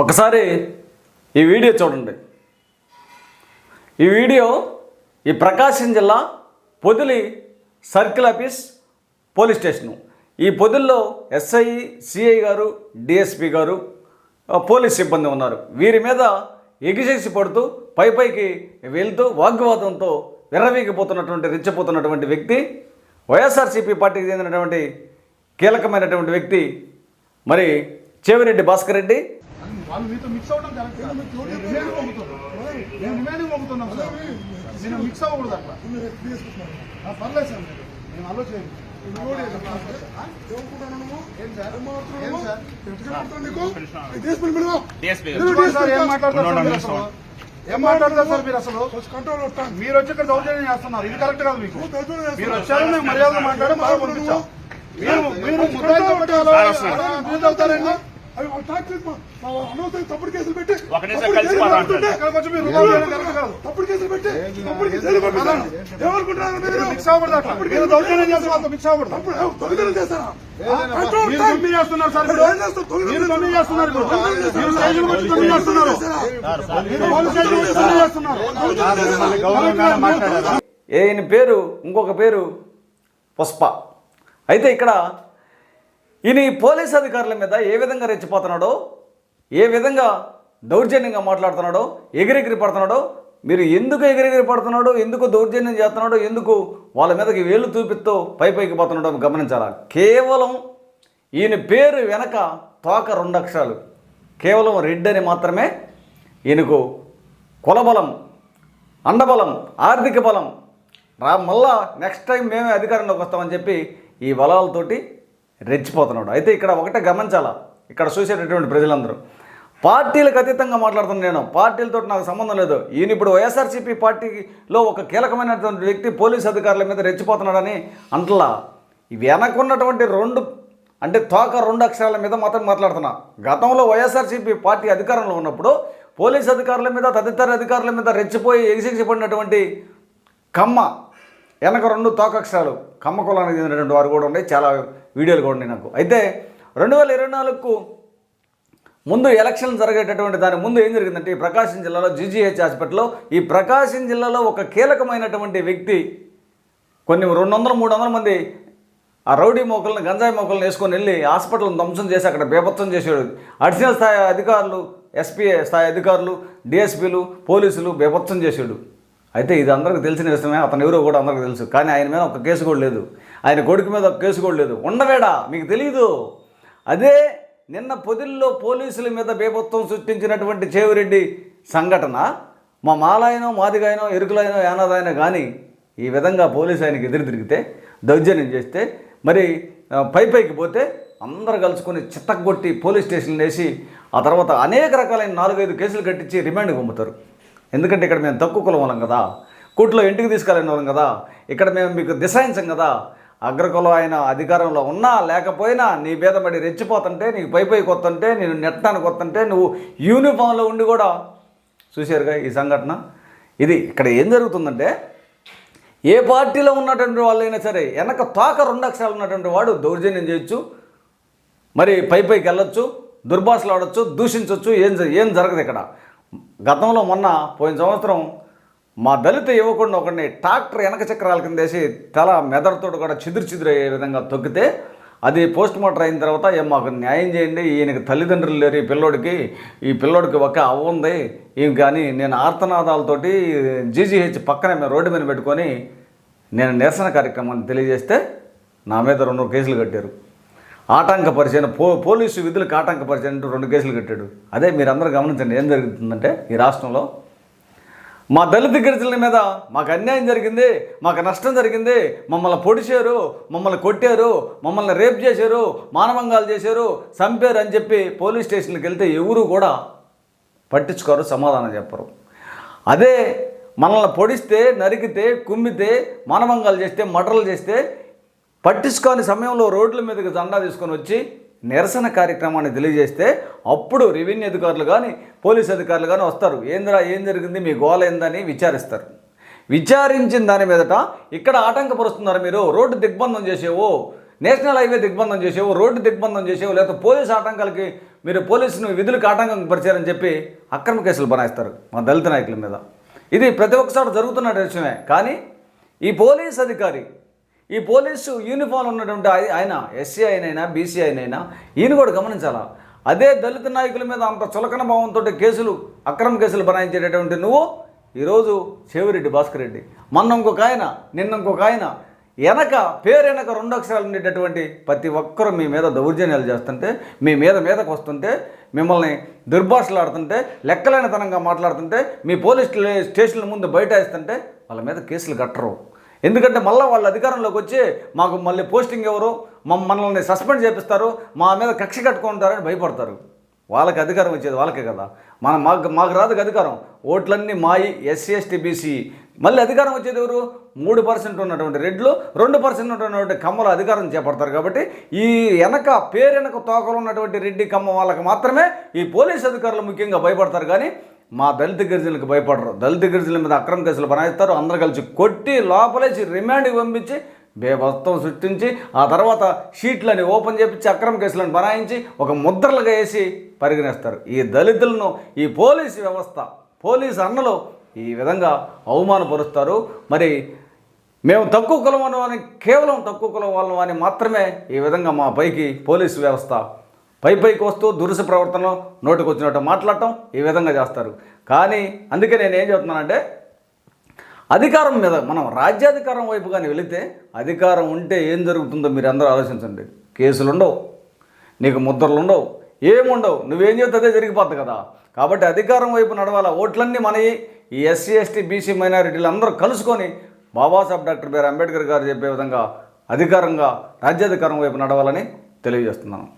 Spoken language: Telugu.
ఒకసారి ఈ వీడియో చూడండి. ఈ వీడియో ఈ ప్రకాశం జిల్లా Podili circle office police station. ఈ పొదుల్లో ఎస్ఐ సిఐ గారు డిఎస్పి గారు పోలీస్ సిబ్బంది ఉన్నారు. వీరి మీద ఎగిసేసి పడుతూ పై పైకి వెళ్తూ వాగ్వాదంతో విర్రవీగిపోతున్నటువంటి రెచ్చిపోతున్నటువంటి వ్యక్తి వైఎస్ఆర్సీపీ పార్టీకి చెందినటువంటి కీలకమైనటువంటి వ్యక్తి మరి చెవిరెడ్డి భాస్కర్ రెడ్డి వాళ్ళు మీతో మిక్స్ అవ్వడం కరెక్ట్ రిమైనింగ్ పంపుతున్నాను నేను రిమైనింగ్ పంపుతున్నాను సార్. నేను మిక్స్ అవ్వకూడదు అట్లా. పర్లేదు సార్ మీరు. నేను ఆలోచన ఏం సార్? ఏం సార్? తెచ్చుకోండి సార్ ఏం మాట్లాడతారు సార్ మీరు అసలు? ఏం మాట్లాడతారు సార్ మీరు అసలు? మీరు వచ్చి ఇక్కడ దౌర్జన్యం చేస్తున్నారు. ఇది కరెక్ట్ కాదు మీకు. మీరు వచ్చారు మేము మర్యాదగా మాట్లాడి మరో పంపించాం. మీరు మీరు ముద్దాయి కాబట్టి తప్పుడు కేసులు పెట్టి తప్పుడు కేసులు పెట్టి తప్పుడు కేసులు పంపించారు ఏమనుకుంటున్నారు మీరు? మిక్స్ అవ్వకూడదు అట్లా. మీరు దౌర్జన్యం చేస్తున్నారు అంత మిక్స్ అవ్వకూడదు. తప్పుడు దొంగతనం చేస్తారా? మీరు దొంగ చేస్తున్నారు సార్ ఇప్పుడు. మీరు దొంగ చేస్తున్నారు. ఇప్పుడు. మీరు స్టేషన్ వచ్చి దొంగ చేస్తున్నారు. మీరు పోలీస్ స్టేషన్ వచ్చి దొంగ చేస్తున్నారు. ఈయన పేరు ఇంకొక పేరు పుష్ప. అయితే ఇక్కడ ఈయన ఈ పోలీస్ అధికారుల మీద ఏ విధంగా రెచ్చిపోతున్నాడో ఏ విధంగా దౌర్జన్యంగా మాట్లాడుతున్నాడో ఎగిరెగిరి పడుతున్నాడో మీరు ఎందుకు ఎగిరెగిరి పడుతున్నాడో ఎందుకు దౌర్జన్యం చేస్తున్నాడో ఎందుకు వాళ్ళ మీదకి వేలు చూపిస్తూ పై పైకి పోతున్నాడో గమనించాలా? కేవలం ఈయన పేరు వెనక తోక రెండు అక్షరాలు కేవలం రెడ్డి అని మాత్రమే ఈయనకు కులబలం అండబలం ఆర్థిక బలం. రా మళ్ళా నెక్స్ట్ టైం మేమే అధికారంలోకి వస్తామని చెప్పి ఈ బలాలతోటి రెచ్చిపోతున్నాడు. అయితే ఇక్కడ ఒకటే గమనించాలా? ఇక్కడ చూసేటటువంటి ప్రజలందరూ. పార్టీలకు అతీతంగా మాట్లాడుతున్నాను నేను. పార్టీలతో నాకు సంబంధం లేదు. ఈయన ఇప్పుడు వైఎస్ఆర్సీపీ పార్టీలో ఒక కీలకమైనటువంటి వ్యక్తి పోలీస్ అధికారుల మీద రెచ్చిపోతున్నాడని అంటలా. వెనకున్నటువంటి రెండు అంటే తోక రెండు అక్షరాల మీద మాత్రం మాట్లాడుతున్నా. గతంలో వైఎస్ఆర్సీపీ పార్టీ అధికారంలో ఉన్నప్పుడు పోలీస్ అధికారుల మీద తదితర అధికారుల మీద రెచ్చిపోయి ఎగిసిగిసిపడినటువంటి కమ్మ వెనక రెండు తోకక్షరాలు కమ్మ కులానికి చెందినటువంటి వారు కూడా ఉన్నాయి. చాలా వీడియోలు కూడా ఉన్నాయి నాకు. అయితే రెండు వేల ఇరవై నాలుగుకు ముందు ఎలక్షన్ జరిగేటటువంటి దాని ముందు ఏం జరిగిందంటే ఈ ప్రకాశం జిల్లాలో జీజీహెచ్ హాస్పిటల్లో ఈ ప్రకాశం జిల్లాలో ఒక కీలకమైనటువంటి వ్యక్తి కొన్ని రెండు వందల మూడు వందల మంది ఆ రౌడీ మోకల్ని గంజాయి మోకల్ని వేసుకొని వెళ్ళి హాస్పిటల్ని ధ్వంసం చేసి అక్కడ బేభత్సం చేసేవాడు. అడిషనల్ స్థాయి అధికారులు ఎస్పీ స్థాయి అధికారులు డిఎస్పీలు పోలీసులు బేభత్సం చేసాడు అయితే ఇది అందరికీ తెలిసిన విషయమే అతను ఎవరో కూడా అందరికీ తెలుసు. కానీ ఆయన మీద ఒక కేసు కూడా లేదు. ఆయన కొడుకు మీద ఒక కేసు కూడా లేదు. ఉండవేడా? మీకు తెలియదు అదే నిన్న పొదిల్లో పోలీసుల మీద బేభత్వం సృష్టించినటువంటి చేవిరెడ్డి సంఘటన మా మాలాయనో మాదిగాయనో ఎరుకులైనో యానాదాయనో కానీ ఈ విధంగా పోలీసు ఆయనకి ఎదురు తిరిగితే దౌర్జన్యం చేస్తే మరి పై పైకి పోతే అందరు కలుసుకొని చిత్తగొట్టి పోలీస్ స్టేషన్ వేసి ఆ తర్వాత అనేక రకాలైన నాలుగైదు కేసులు కట్టించి రిమాండ్కి పంపుతారు. ఎందుకంటే ఇక్కడ మేము తక్కువ కులం వాళ్ళం కదా. కోర్టులో ఇంటికి తీసుకెళ్ళిన వాళ్ళం కదా. ఇక్కడ మేము మీకు దిశాయించం కదా. అగ్రకులం ఆయన అధికారంలో ఉన్నా లేకపోయినా నీ మీద పడి రెచ్చిపోతుంటే నీకు పై పై కొత్తంటే నేను నెట్టానికి కొత్తంటే నువ్వు యూనిఫామ్లో ఉండి కూడా చూశారుగా ఈ సంఘటన. ఇది ఇక్కడ ఏం జరుగుతుందంటే ఏ పార్టీలో ఉన్నటువంటి వాళ్ళైనా సరే వెనక తోక రెండు అక్షరాలు ఉన్నటువంటి వాడు దౌర్జన్యం చేయొచ్చు మరి పై పైకి వెళ్ళొచ్చు దుర్భాషలు ఆడొచ్చు దూషించవచ్చు ఏం జ- ఏం జరగదు ఇక్కడ. గతంలో మొన్న పోయిన సంవత్సరం మా దళిత యువకుడిని ఒకడిని ట్రాక్టర్ వెనక చక్రాల కింద వేసి తల మెదడుతో కూడా చిదురు చిదురు అయ్యే విధంగా తొక్కితే అది పోస్ట్ మార్టం అయిన తర్వాత ఏం మాకు న్యాయం చేయండి ఈయనకి తల్లిదండ్రులు లేరు ఈ పిల్లోడికి ఈ పిల్లోడికి ఒక అవ్వ ఉంది ఏం కానీ నేను ఆర్తనాదాలతోటి జీజీహెచ్ పక్కనే మేము రోడ్డు మీద పెట్టుకొని నేను నిరసన కార్యక్రమాన్ని తెలియజేస్తే నా మీద రెండు కేసులు కట్టారు. ఆటంకపరిచిన పో పోలీసు విధులకు ఆటంకపరిచిన అంటూ రెండు కేసులు కట్టాడు. అదే మీరందరూ గమనించండి ఏం జరుగుతుందంటే ఈ రాష్ట్రంలో మా దళిత గిరిజనుల మీద మాకు అన్యాయం జరిగింది మాకు నష్టం జరిగింది మమ్మల్ని పొడిచారు మమ్మల్ని కొట్టారు మమ్మల్ని రేప్ చేశారు మానవంగాలు చేశారు చంపారు అని చెప్పి పోలీస్ స్టేషన్కి వెళ్తే ఎవరు కూడా పట్టించుకోరు సమాధానం చెప్పరు. అదే మనల్ని పొడిస్తే నరికితే కుమ్మితే మానవంగాలు చేస్తే మటర్లు చేస్తే పట్టించుకోని సమయంలో రోడ్ల మీదకి జెండా తీసుకొని వచ్చి నిరసన కార్యక్రమాన్ని తెలియజేస్తే అప్పుడు రెవెన్యూ అధికారులు కానీ పోలీస్ అధికారులు కానీ వస్తారు. ఏందిరా ఏం జరిగింది మీ గోల ఏందని విచారిస్తారు. విచారించిన దాని మీదట ఇక్కడ ఆటంకపరుస్తున్నారు మీరు. రోడ్డు దిగ్బంధం చేసేవో నేషనల్ హైవే దిగ్బంధం చేసేవో రోడ్డు దిగ్బంధం చేసేవో లేకపోతే పోలీసు ఆటంకాలకి మీరు పోలీసును విధులకు ఆటంకం పరిచారని చెప్పి అక్రమ కేసులు బనాయిస్తారు మా దళిత నాయకుల మీద. ఇది ప్రతి ఒక్కసారి జరుగుతున్న విషయమే కానీ ఈ పోలీస్ అధికారి ఈ పోలీసు యూనిఫామ్ ఉన్నటువంటి ఆయన ఎస్సీ అయినైనా బీసీ అయినైనా ఈయన కూడా గమనించాలా? అదే దళిత నాయకుల మీద అంత చులకన భావంతో కేసులు అక్రమ కేసులు బనాయించేటటువంటి నువ్వు ఈరోజు చెవిరెడ్డి భాస్కర్ రెడ్డి. మొన్న ఇంకొక ఆయన నిన్న ఇంకొక ఆయన వెనక పేరు వెనక రెండు అక్షరాలు ఉండేటటువంటి ప్రతి ఒక్కరూ మీ మీద దౌర్జన్యాలు చేస్తుంటే మీ మీద మీదకు వస్తుంటే మిమ్మల్ని దుర్భాషలాడుతుంటే లెక్కలేనితనంగా మాట్లాడుతుంటే మీ పోలీస్ స్టేషన్ల ముందు బయట వేస్తుంటే వాళ్ళ మీద కేసులు కట్టరు. ఎందుకంటే మళ్ళీ వాళ్ళ అధికారంలోకి వచ్చి మాకు మళ్ళీ పోస్టింగ్ ఎవరు? మమ్ మనల్ని సస్పెండ్ చేపిస్తారు మా మీద కక్ష కట్టుకుంటారని భయపడతారు. వాళ్ళకి అధికారం వచ్చేది వాళ్ళకే కదా. మన మాకు మాకు రాదు అధికారం. ఓట్లన్నీ మాయి ఎస్సీ ఎస్టీ బీసీ మళ్ళీ అధికారం వచ్చేది ఎవరు? మూడు పర్సెంట్ ఉన్నటువంటి రెడ్లు రెండు పర్సెంట్ ఉన్నటువంటి కమ్మలు అధికారం చేపడతారు కాబట్టి ఈ వెనక పేరు వెనక తోకలు ఉన్నటువంటి రెడ్డి కమ్మ వాళ్ళకి మాత్రమే ఈ పోలీస్ అధికారులు ముఖ్యంగా భయపడతారు. కానీ మా దళిత గిరిజనులకు భయపడరు. దళిత గిరిజనుల మీద అక్రమ కేసులు బనాయిస్తారు. అందరు కలిసి కొట్టి లోపలేసి రిమాండ్కి పంపించి బేభత్వం సృష్టించి ఆ తర్వాత షీట్లని ఓపెన్ చేపించి అక్రమ కేసులను బనాయించి ఒక ముద్రలుగా వేసి పరిగణిస్తారు. ఈ దళితులను ఈ పోలీసు వ్యవస్థ పోలీసు అన్నలు ఈ విధంగా అవమానపరుస్తారు. మరి మేము తక్కువ కులం అని కేవలం తక్కువ కులం వాళ్ళం అని మాత్రమే ఈ విధంగా మా పైకి పోలీసు వ్యవస్థ పై పైకి వస్తూ దురుసు ప్రవర్తనలో నోటికొచ్చినట్టు మాట్లాడటం ఈ విధంగా చేస్తారు. కానీ అందుకే నేను ఏం చెప్తున్నానంటే అధికారం మీద మనం రాజ్యాధికారం వైపు కానీ వెళితే అధికారం ఉంటే ఏం జరుగుతుందో మీరు అందరూ ఆలోచించండి. కేసులు ఉండవు నీకు ముద్రలు ఉండవు ఏముండవు. నువ్వేం చెప్తే అదే జరిగిపోద్ది కదా. కాబట్టి అధికారం వైపు నడవాల? ఓట్లన్నీ మనవి ఈ ఎస్సీ ఎస్టీ బీసీ మైనారిటీలు అందరూ కలుసుకొని బాబాసాహెబ్ డాక్టర్ బిఆర్ అంబేద్కర్ గారు చెప్పే విధంగా అధికారంగా రాజ్యాధికారం వైపు నడవాలని తెలియజేస్తున్నాను.